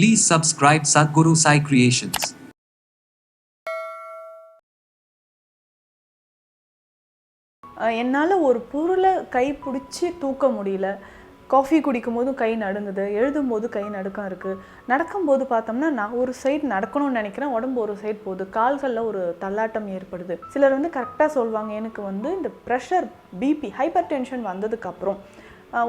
Please subscribe Sadhguru Sai Creations. என்னால் ஒரு பொருளை கை பிடிச்சி தூக்க முடியல. காஃபி குடிக்கும் போதும் கை நடுங்குது எழுதும்போது கை நடுக்கம் இருக்குது நடக்கும்போது பார்த்தோம்னா நான் ஒரு சைடு நடக்கணும்னு நினைக்கிறேன் உடம்பு ஒரு சைடு போகுது. கால்களில் ஒரு தள்ளாட்டம் ஏற்படுது. சிலர் வந்து கரெக்டாக சொல்லுவாங்க எனக்கு வந்து இந்த ப்ரெஷர் பிபி ஹைப்பர் டென்ஷன் வந்ததுக்கப்புறம்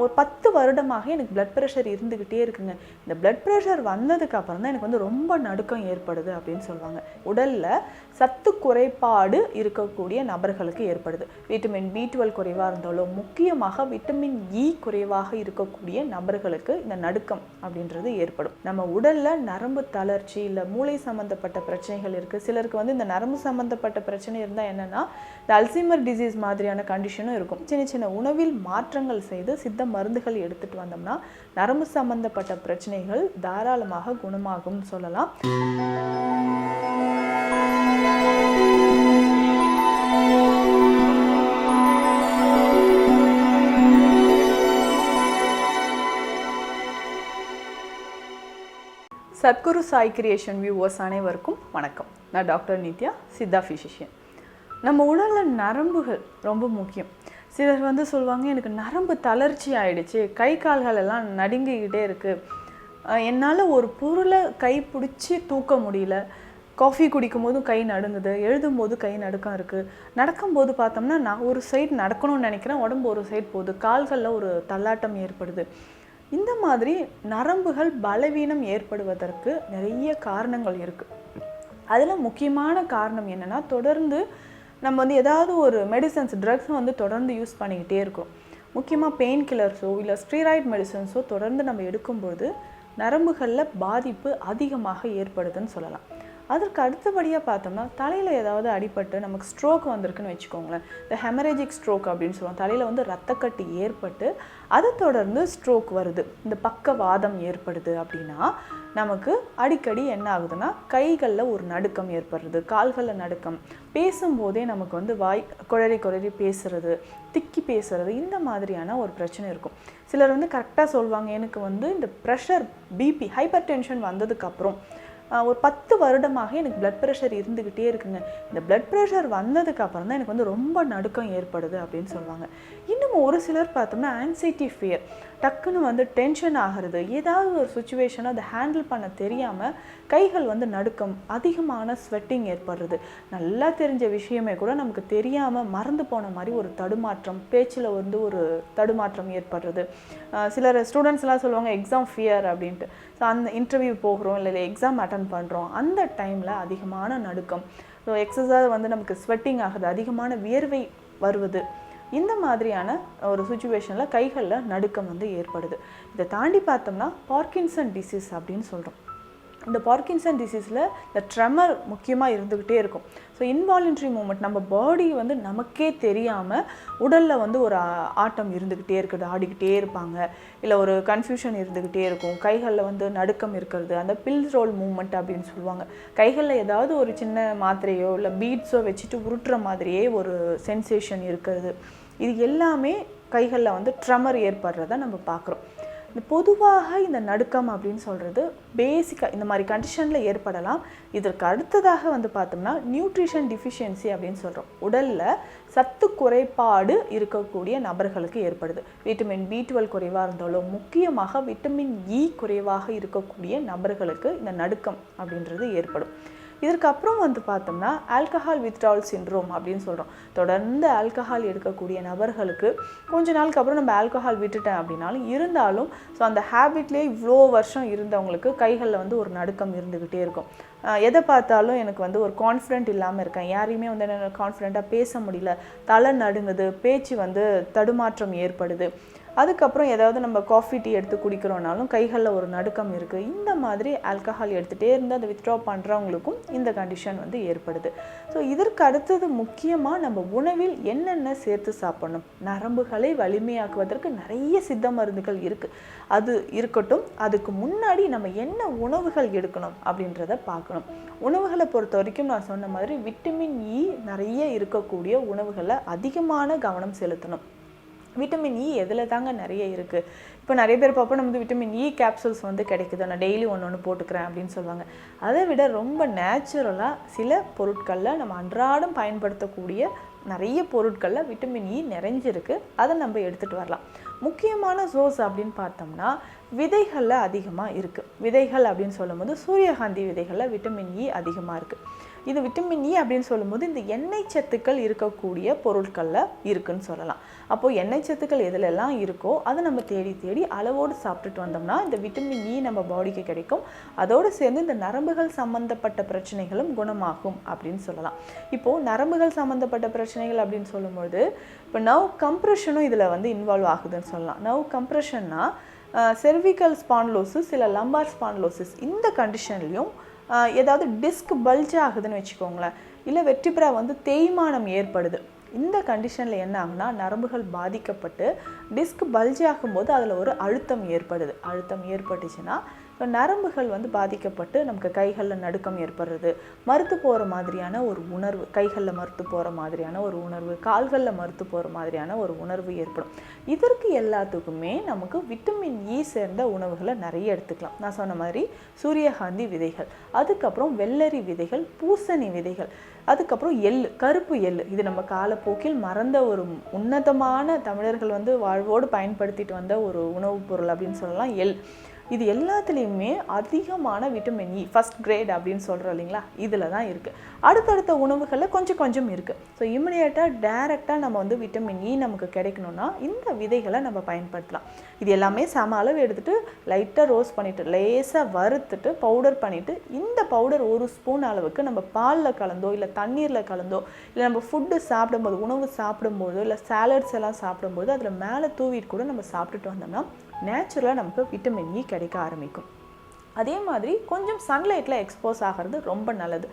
ஒரு பத்து வருடமாக எனக்கு பிளட் ப்ரெஷர் இருந்துக்கிட்டே இருக்குங்க. இந்த பிளட் ப்ரெஷர் வந்ததுக்கு அப்புறம் தான் எனக்கு வந்து ரொம்ப நடுக்கம் ஏற்படுது அப்படின்னு சொல்லுவாங்க. உடலில் சத்து குறைபாடு இருக்கக்கூடிய நபர்களுக்கு ஏற்படுது. விட்டமின் பி டுவெல் குறைவாக இருந்தாலும் முக்கியமாக விட்டமின் இ e குறைவாக இருக்கக்கூடிய நபர்களுக்கு இந்த நடுக்கம் அப்படின்றது ஏற்படும். நம்ம உடலில் நரம்பு தளர்ச்சி இல்லை மூளை சம்மந்தப்பட்ட பிரச்சனைகள் இருக்குது சிலருக்கு வந்து இந்த நரம்பு சம்மந்தப்பட்ட பிரச்சனை இருந்தால் என்னென்னா இந்த அல்சைமர் டிசீஸ் மாதிரியான கண்டிஷனும் இருக்கும். சின்ன சின்ன உணவில் மாற்றங்கள் செய்து சித்த மருந்துகள் எடுத்துகிட்டு வந்தோம்னா நரம்பு சம்மந்தப்பட்ட பிரச்சனைகள் தாராளமாக குணமாகும் சொல்லலாம். சத்குரு சாய் கிரியேஷன் வியூவர்ஸ் அனைவருக்கும் வணக்கம். நான் டாக்டர் நித்யா சித்தா ஃபிசிஷியன் நம்ம உடலில் நரம்புகள் ரொம்ப முக்கியம். சிலர் வந்து சொல்லுவாங்க எனக்கு நரம்பு தளர்ச்சி ஆயிடுச்சு கை கால்கள் எல்லாம் நடுங்கிக்கிட்டே இருக்குது என்னால் ஒரு பொருளை கை பிடிச்சி தூக்க முடியல. காஃபி குடிக்கும் போதும் கை நடுங்குது எழுதும்போது கை நடுக்கம் இருக்குது நடக்கும்போது பார்த்தோம்னா நான் ஒரு சைடு நடக்கணும்னு நினைக்கிறேன் உடம்பு ஒரு சைடு போகுது கால்களில் ஒரு தள்ளாட்டம் ஏற்படுது. இந்த மாதிரி நரம்புகள் பலவீனம் ஏற்படுவதற்கு நிறைய காரணங்கள் இருக்குது அதில் முக்கியமான காரணம் என்னென்னா தொடர்ந்து நம்ம வந்து ஏதாவது ஒரு மெடிசன்ஸ் ட்ரக்ஸை வந்து தொடர்ந்து யூஸ் பண்ணிக்கிட்டே இருக்கோம். முக்கியமாக பெயின் கில்லர்ஸோ இல்லை ஸ்டீராய்ட் மெடிசன்ஸோ தொடர்ந்து நம்ம எடுக்கும்போது நரம்புகளில் பாதிப்பு அதிகமாக ஏற்படுதுன்னு சொல்லலாம். அதற்கு அடுத்தபடியாக பார்த்தோம்னா தலையில் ஏதாவது அடிபட்டு நமக்கு ஸ்ட்ரோக் வந்திருக்குன்னு வச்சுக்கோங்களேன். இந்த ஹெமரேஜிக் ஸ்ட்ரோக் அப்படின்னு சொல்லுவோம் தலையில் வந்து ரத்தக்கட்டு ஏற்பட்டு அதை தொடர்ந்து ஸ்ட்ரோக் வருது. இந்த பக்கவாதம் ஏற்படுது அப்படின்னா நமக்கு அடிக்கடி என்ன ஆகுதுன்னா கைகளில் ஒரு நடுக்கம் ஏற்படுறது கால்களில் நடுக்கம். பேசும்போதே நமக்கு வந்து வாய் குழறி குழறி பேசுறது திக்கி பேசுறது இந்த மாதிரியான ஒரு பிரச்சனை இருக்கும். சிலர் வந்து கரெக்டாக சொல்லுவாங்க எனக்கு வந்து இந்த ப்ரெஷர் பிபி ஹைப்பர் டென்ஷன் வந்ததுக்கப்புறம் ஒரு பத்து வருடமாக எனக்கு பிளட் ப்ரெஷர் இருந்துக்கிட்டே இருக்குங்க. இந்த பிளட் ப்ரெஷர் வந்ததுக்கப்புறம் தான் எனக்கு வந்து ரொம்ப நடுக்கம் ஏற்படுது அப்படின்னு சொல்லுவாங்க. இன்னும் ஒரு சிலர் பார்த்தோம்னா ஆன்சைட்டி ஃபியர் டக்குன்னு வந்து டென்ஷன் ஆகிறது. ஏதாவது ஒரு சுச்சுவேஷனை அதை ஹேண்டில் பண்ண தெரியாமல் கைகள் வந்து நடுக்கம் அதிகமான ஸ்வெட்டிங் ஏற்படுறது. நல்லா தெரிஞ்ச விஷயமே கூட நமக்கு தெரியாமல் மறந்து போன மாதிரி ஒரு தடுமாற்றம் பேச்சில் வந்து ஒரு தடுமாற்றம் ஏற்படுறது. சிலர் ஸ்டூடெண்ட்ஸ்லாம் சொல்லுவாங்க எக்ஸாம் ஃபியர் அப்படின்ட்டு. ஸோ அந்த இன்டர்வியூ போகிறோம் இல்லை எக்ஸாம் அட்டன் பண்ணுறோம் அந்த டைமில் அதிகமான நடுக்கம். ஸோ எக்ஸஸாக வந்து நமக்கு ஸ்வெட்டிங் ஆகுது அதிகமான வியர்வை வருவது. இந்த மாதிரியான ஒரு சுச்சுவேஷனில் கைகளில் நடுக்கம் வந்து ஏற்படுது. இதை தாண்டி பார்த்தோம்னா பார்க்கின்சன் டிசீஸ் அப்படின்னு சொல்கிறோம் இந்த பார்க்கின்சன் டிசீஸில் இந்த ட்ரெமர் முக்கியமாக இருந்துக்கிட்டே இருக்கும். ஸோ இன்வாலன்ட்ரி மூமெண்ட் நம்ம பாடி வந்து நமக்கே தெரியாமல் உடலில் வந்து ஒரு ஆட்டம் இருந்துக்கிட்டே இருக்குது. ஆடிக்கிட்டே இருப்பாங்க. இல்லை ஒரு கன்ஃபியூஷன் இருந்துக்கிட்டே இருக்கும். கைகளில் வந்து நடுக்கம் இருக்கிறது. அந்த பில் ரோல் மூமெண்ட் அப்படின்னு சொல்லுவாங்க. கைகளில் ஏதாவது ஒரு சின்ன மாத்திரையோ இல்லை பீட்ஸோ வச்சுட்டு உருட்டுற மாதிரியே ஒரு சென்சேஷன் இருக்கிறது. இது எல்லாமே கைகளில் வந்து ட்ரமர் ஏற்படுறத நம்ம பார்க்குறோம். இந்த பொதுவாக இந்த நடுக்கம் அப்படின்னு சொல்கிறது பேசிக்காக இந்த மாதிரி கண்டிஷனில் ஏற்படலாம். இதற்கு அடுத்ததாக வந்து பார்த்தோம்னா நியூட்ரிஷன் டிஃபிஷியன்சி அப்படின்னு சொல்கிறோம் உடலில் சத்து குறைபாடு இருக்கக்கூடிய நபர்களுக்கு ஏற்படுது. விட்டமின் பி டுவெல் குறைவாக இருந்தாலும் முக்கியமாக விட்டமின் இ e குறைவாக இருக்கக்கூடிய நபர்களுக்கு இந்த நடுக்கம் அப்படின்றது ஏற்படும். இதற்கு அப்புறம் வந்து பார்த்தோம்னா ஆல்கஹால் வித்ட்ரால் சின்ரோம் அப்படின்னு சொல்கிறோம் தொடர்ந்து ஆல்கஹால் எடுக்கக்கூடிய நபர்களுக்கு கொஞ்ச நாளுக்கு அப்புறம் நம்ம ஆல்கஹால் விட்டுட்டேன் அப்படின்னாலும் இருந்தாலும் ஸோ அந்த ஹேபிட்லேயே இவ்வளோ வருஷம் இருந்தவங்களுக்கு கைகளில் வந்து ஒரு நடுக்கம் இருந்துக்கிட்டே இருக்கும். எதை பார்த்தாலும் எனக்கு வந்து ஒரு கான்ஃபிடென்ட் இல்லாமல் இருக்கேன். யாரையுமே வந்து என்ன கான்ஃபிடெண்ட்டாக பேச முடியல. தலை நடுங்குது பேச்சு வந்து தடுமாற்றம் ஏற்படுது. அதுக்கப்புறம் ஏதாவது நம்ம காஃபி டீ எடுத்து குடிக்கிறோனாலும் கைகளில் ஒரு நடுக்கம் இருக்குது இந்த மாதிரி ஆல்கஹால் எடுத்துகிட்டே இருந்து அதை வித்ட்ரா பண்ணுறவங்களுக்கும் இந்த கண்டிஷன் வந்து ஏற்படுது. ஸோ இதற்கு அடுத்தது முக்கியமாக நம்ம உணவில் என்னென்ன சேர்த்து சாப்பிடணும்? நரம்புகளை வலிமையாக்குவதற்கு நிறைய சித்த மருந்துகள் இருக்குது அது இருக்கட்டும் அதுக்கு முன்னாடி நம்ம என்ன உணவுகள் எடுக்கணும் அப்படின்றத பார்க்கணும். உணவுகளை பொறுத்த வரைக்கும் நான் சொன்ன மாதிரி விட்டமின் இ e நிறைய இருக்கக்கூடிய உணவுகளை அதிகமான கவனம் செலுத்தணும். விட்டமின் இ எதில் தாங்க நிறைய இருக்குது இப்போ நிறைய பேர் பார்ப்போம் நம்ம வந்து விட்டமின் இ கேப்சூல்ஸ் வந்து கிடைக்குது. நான் டெய்லி ஒன்று ஒன்று போட்டுக்கிறேன் அப்படின்னு சொல்லுவாங்க. அதை விட ரொம்ப நேச்சுரலாக சில பொருட்களில் நம்ம அன்றாடம் பயன்படுத்தக்கூடிய நிறைய பொருட்களில் விட்டமின் இ e நிறைஞ்சிருக்கு. அதை நம்ம எடுத்துகிட்டு வரலாம். முக்கியமான சோர்ஸ் அப்படின்னு பார்த்தோம்னா விதைகளில் அதிகமாக இருக்குது விதைகள் அப்படின்னு சொல்லும்போது சூரியகாந்தி விதைகளில் விட்டமின் இ e அதிகமாக இருக்குது இது விட்டமின் இ e அப்படின்னு சொல்லும்போது இந்த எண்ணெய் சத்துக்கள் இருக்கக்கூடிய பொருட்களில் இருக்குன்னு சொல்லலாம். அப்போது எண்ணெய் சத்துக்கள் எதுலெல்லாம் இருக்கோ அதை நம்ம தேடி தேடி அளவோடு சாப்பிட்டுட்டு வந்தோம்னா இந்த விட்டமின் இ e நம்ம பாடிக்கு கிடைக்கும். அதோடு சேர்ந்து இந்த நரம்புகள் சம்மந்தப்பட்ட பிரச்சனைகளும் குணமாகும் அப்படின்னு சொல்லலாம். இப்போது நரம்புகள் சம்மந்தப்பட்ட பிரச்சனைகள் அப்படின்னு சொல்லும்போது இப்போ நவ் கம்ப்ரெஷனும் இதில் வந்து இன்வால்வ் ஆகுதுன்னு சொல்லலாம். நவ் கம்ப்ரெஷன்னா செர்விக்கல் ஸ்பான்லோசிஸ் இல்லை லம்பார் ஸ்பான்லோசிஸ் இந்த கண்டிஷன்லையும் ஏதாவது டிஸ்க் பல்ஜ் ஆகுதுன்னு வச்சுக்கோங்களேன் இல்லை வெற்றிப்புறா வந்து தேய்மானம் ஏற்படுது. இந்த கண்டிஷனில் என்ன ஆகுனா நரம்புகள் பாதிக்கப்பட்டு டிஸ்க் பல்ஜ் ஆகும்போது அதில் ஒரு அழுத்தம் ஏற்படுது. அழுத்தம் ஏற்பட்டுச்சுன்னா இப்போ நரம்புகள் வந்து பாதிக்கப்பட்டு நமக்கு கைகளில் நடுக்கம் ஏற்படுறது. மறுத்து போகிற மாதிரியான ஒரு உணர்வு கைகளில் மறுத்து போகிற மாதிரியான ஒரு உணர்வு கால்களில் மறுத்து போகிற மாதிரியான ஒரு உணர்வு ஏற்படும். இதற்கு எல்லாத்துக்குமே நமக்கு விட்டமின் இ e சேர்ந்த உணவுகளை நிறைய எடுத்துக்கலாம். நான் சொன்ன மாதிரி சூரியகாந்தி விதைகள் அதுக்கப்புறம் வெள்ளரி விதைகள் பூசணி விதைகள் அதுக்கப்புறம் எள்ளு கருப்பு எள்ளு இது நம்ம காலப்போக்கில் மறந்த ஒரு உன்னதமான தமிழர்கள் வந்து வாழ்வோடு பயன்படுத்திட்டு வந்த ஒரு உணவுப் பொருள் அப்படின்னு சொல்லலாம் எள். இது எல்லாத்துலேயுமே அதிகமான விட்டமின் இ ஃபஸ்ட் கிரேட் அப்படின்னு சொல்கிறோம் இல்லைங்களா? இதில் தான் இருக்குது அடுத்தடுத்த உணவுகளில் கொஞ்சம் கொஞ்சம் இருக்குது ஸோ இம்மிடியேட்டாக டேரெக்டாக நம்ம வந்து விட்டமின் இ e நமக்கு கிடைக்கணும்னா இந்த விதைகளை நம்ம பயன்படுத்தலாம். இது எல்லாமே சம அளவு எடுத்துகிட்டு லைட்டாக ரோஸ்ட் பண்ணிவிட்டு லேசாக வறுத்துட்டு பவுடர் பண்ணிவிட்டு இந்த பவுடர் ஒரு ஸ்பூன் அளவுக்கு நம்ம பாலில் கலந்தோ இல்லை தண்ணீரில் கலந்தோ இல்லை நம்ம ஃபுட்டு சாப்பிடும்போது உணவு சாப்பிடும்போதோ இல்லை சாலட்ஸ் எல்லாம் சாப்பிடும்போது அதில் மேலே தூவிட்டு கூட நம்ம சாப்பிட்டுட்டு வந்தோம்னா நேச்சுரலாக நமக்கு விட்டமின் இ e கிடைக்க ஆரம்பிக்கும். அதே மாதிரி கொஞ்சம் சன்லைட்டில் எக்ஸ்போஸ் ஆகிறது ரொம்ப நல்லது.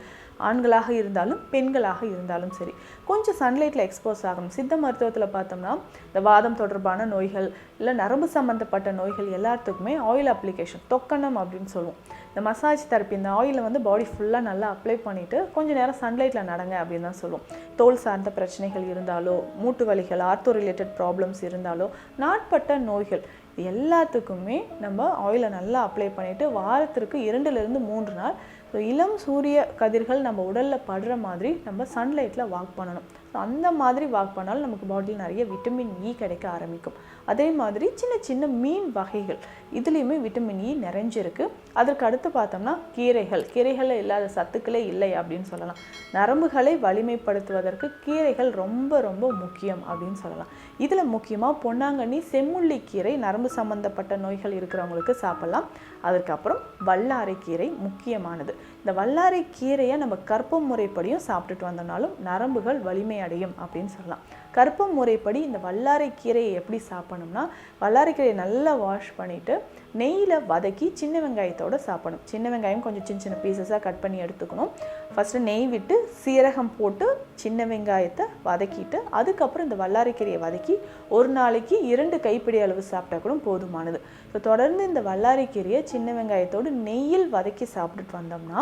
ஆண்களாக இருந்தாலும் பெண்களாக இருந்தாலும் சரி. கொஞ்சம் சன்லைட்டில் எக்ஸ்போஸ் ஆகணும். சித்த மருத்துவத்தில் பார்த்தோம்னா இந்த வாதம் தொடர்பான நோய்கள் இல்லை நரம்பு சம்மந்தப்பட்ட நோய்கள் எல்லாத்துக்குமே ஆயில் அப்ளிகேஷன் தொக்கணம் அப்படின்னு சொல்லுவோம். இந்த மசாஜ் தெரப்பி இந்த ஆயிலை வந்து பாடி ஃபுல்லாக நல்லா அப்ளை பண்ணிவிட்டு கொஞ்சம் நேரம் சன்லைட்டில் நடங்க அப்படின்னு தான் சொல்லுவோம். தோல் சார்ந்த பிரச்சனைகள் இருந்தாலோ மூட்டு வலிகள் ஆர்த்தோ ரிலேட்டட் ப்ராப்ளம்ஸ் இருந்தாலோ நாட்பட்ட நோய்கள் எல்லாத்துக்குமே நம்ம ஆயிலை நல்லா அப்ளை பண்ணிவிட்டு வாரத்திற்கு இரண்டுலேருந்து மூன்று நாள் ஸோ இளம் சூரிய கதிர்கள் நம்ம உடலில் படுற மாதிரி நம்ம சன்லைட்டில் வாக் பண்ணணும். ஸோ அந்த மாதிரி வாக் பண்ணாலும் நமக்கு பாடியில் நிறைய விட்டமின் இ e கிடைக்க ஆரம்பிக்கும். அதே மாதிரி சின்ன சின்ன மீன் வகைகள் இதுலேயுமே விட்டமின் இ e நிறைஞ்சிருக்கு. அதற்கு அடுத்து பார்த்தோம்னா கீரைகள். கீரைகளில் இல்லாத சத்துக்களே இல்லை அப்படின்னு சொல்லலாம். நரம்புகளை வலிமைப்படுத்துவதற்கு கீரைகள் ரொம்ப ரொம்ப முக்கியம் அப்படின்னு சொல்லலாம். இதில் முக்கியமாக பொன்னாங்கண்ணி செம்முள்ளி கீரை நரம்பு சம்மந்தப்பட்ட நோய்கள் இருக்கிறவங்களுக்கு சாப்பிட்லாம். அதுக்கப்புறம் வல்லாரை கீரை முக்கியமானது. இந்த வல்லாரை கீரையை நம்ம கற்பம் முறைப்படியும் சாப்பிட்டுட்டு வந்தோம்னாலும் நரம்புகள் வலிமை அடையும் அப்படின்னு சொல்லலாம். கற்பம் முறைப்படி இந்த வல்லாரை கீரையை எப்படி சாப்பிடணும்னா வல்லாரை கீரையை நல்லா வாஷ் பண்ணிவிட்டு நெய்யில் வதக்கி சின்ன வெங்காயத்தோடு சாப்பிடணும். சின்ன வெங்காயம் கொஞ்சம் சின்ன சின்ன பீசஸாக கட் பண்ணி எடுத்துக்கணும். ஃபஸ்ட்டு நெய் விட்டு சீரகம் போட்டு சின்ன வெங்காயத்தை வதக்கிட்டு அதுக்கப்புறம் இந்த வல்லாரை கீரையை வதக்கி ஒரு நாளைக்கு இரண்டு கைப்பிடி அளவு சாப்பிட்டா கூட போதுமானது. ஸோ தொடர்ந்து இந்த வல்லாரை கீரையை சின்ன வெங்காயத்தோடு நெய்யில் வதக்கி சாப்பிட்டுட்டு வந்தோம்னா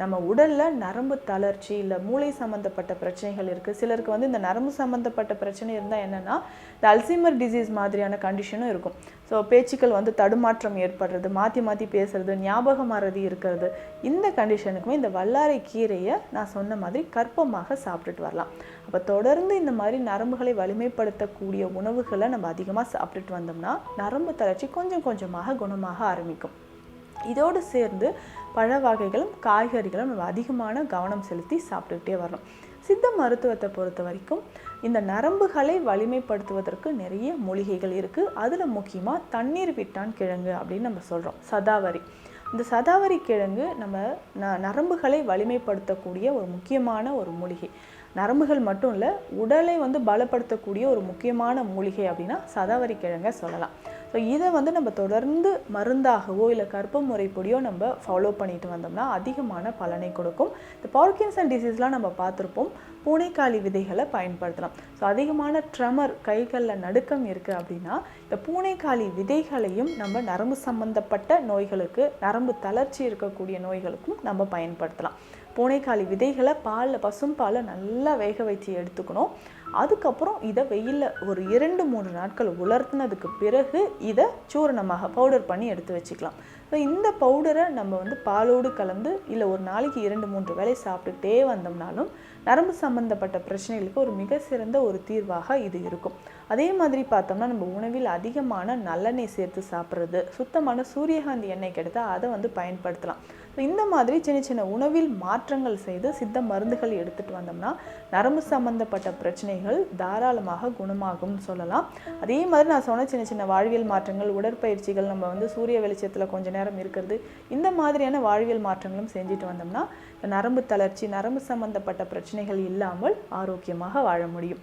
நம்ம உடலில் நரம்பு தளர்ச்சி இல்லை மூளை சம்மந்தப்பட்ட பிரச்சனைகள் இருக்குது சிலருக்கு வந்து இந்த நரம்பு சம்மந்தப்பட்ட பிரச்சனை இருந்தால் என்னென்னா இந்த அல்சைமர் டிசீஸ் மாதிரியான கண்டிஷனும் இருக்கும். ஸோ பேச்சுக்கள் வந்து தடுமாற்றம் ஏற்படுறது மாற்றி மாற்றி பேசுறது ஞாபக மறதி இருக்கிறது. இந்த கண்டிஷனுக்குமே இந்த வல்லாரை கீரையை நான் சொன்ன மாதிரி கற்பமாக சாப்பிட்டுட்டு வரலாம். அப்போ தொடர்ந்து இந்த மாதிரி நரம்புகளை வலிமைப்படுத்தக்கூடிய உணவுகளை நம்ம அதிகமாக சாப்பிட்டுட்டு வந்தோம்னா நரம்பு தளர்ச்சி கொஞ்சம் கொஞ்சமாக குணமாக ஆரம்பிக்கும். இதோடு சேர்ந்து பழ வகைகளும் காய்கறிகளும் நம்ம அதிகமான கவனம் செலுத்தி சாப்பிட்டுக்கிட்டே வரணும். சித்த மருத்துவத்தை பொறுத்த வரைக்கும் இந்த நரம்புகளை வலிமைப்படுத்துவதற்கு நிறைய மூலிகைகள் இருக்குது அதில் முக்கியமாக தண்ணீர் விட்டான் கிழங்கு அப்படின்னு நம்ம சொல்கிறோம் சதாவரி. இந்த சதாவரி கிழங்கு நம்ம ந நரம்புகளை வலிமைப்படுத்தக்கூடிய ஒரு முக்கியமான ஒரு மூலிகை. நரம்புகள் மட்டும் இல்லை உடலை வந்து பலப்படுத்தக்கூடிய ஒரு முக்கியமான மூலிகை அப்படின்னா சதாவரி கிழங்கை சொல்லலாம். ஸோ இதை வந்து நம்ம தொடர்ந்து மருந்தாகவோ இல்லை கற்ப முறைப்படியோ நம்ம ஃபாலோ பண்ணிட்டு வந்தோம்னா அதிகமான பலனை கொடுக்கும். இந்த பார்க்கின்சன் டிசீஸ்லாம் நம்ம பார்த்துருப்போம். பூனைக்காளி விதைகளை பயன்படுத்தலாம். ஸோ அதிகமான ட்ரமர் கைகளில் நடுக்கம் இருக்குது அப்படின்னா இந்த பூனைக்காளி விதைகளையும் நம்ம நரம்பு சம்பந்தப்பட்ட நோய்களுக்கு நரம்பு தளர்ச்சி இருக்கக்கூடிய நோய்களுக்கும் நம்ம பயன்படுத்தலாம். பூனைக்காளி விதைகளை பாலில் பசும் பாலை நல்லா வேக வச்சு எடுத்துக்கணும். அதுக்கப்புறம் இதை வெயிலில் ஒரு இரண்டு மூன்று நாட்கள் உலர்த்தினதுக்கு பிறகு இதை சூரணமாக பவுடர் பண்ணி எடுத்து வச்சுக்கலாம். ஸோ இந்த பவுடரை நம்ம வந்து பாலோடு கலந்து இல்லை ஒரு நாளைக்கு இரண்டு மூன்று வேளை சாப்பிட்டுட்டே வந்தோம்னாலும் நரம்பு சம்பந்தப்பட்ட பிரச்சனைகளுக்கு ஒரு மிக சிறந்த ஒரு தீர்வாக இது இருக்கும். அதே மாதிரி பார்த்தோம்னா நம்ம உணவில் அதிகமான நல்லெண்ணெய் சேர்த்து சாப்பிட்றது சுத்தமான சூரியகாந்தி எண்ணெய் கிடைத்தால் அதை வந்து பயன்படுத்தலாம். இந்த மாதிரி சின்ன சின்ன உணவில் மாற்றங்கள் செய்து சித்த மருந்துகள் எடுத்துகிட்டு வந்தோம்னா நரம்பு சம்பந்தப்பட்ட பிரச்சனைகள் தாராளமாக குணமாகும்னு சொல்லலாம். அதே மாதிரி நான் சொன்ன சின்ன சின்ன வாழ்வியல் மாற்றங்கள் உடற்பயிற்சிகள் நம்ம வந்து சூரிய வெளிச்சத்தில் கொஞ்ச நேரம் இருக்கிறது இந்த மாதிரியான வாழ்வியல் மாற்றங்களும் செஞ்சுட்டு வந்தோம்னா நரம்பு தளர்ச்சி நரம்பு சம்பந்தப்பட்ட பிரச்சனைகள் இல்லாமல் ஆரோக்கியமாக வாழ முடியும்.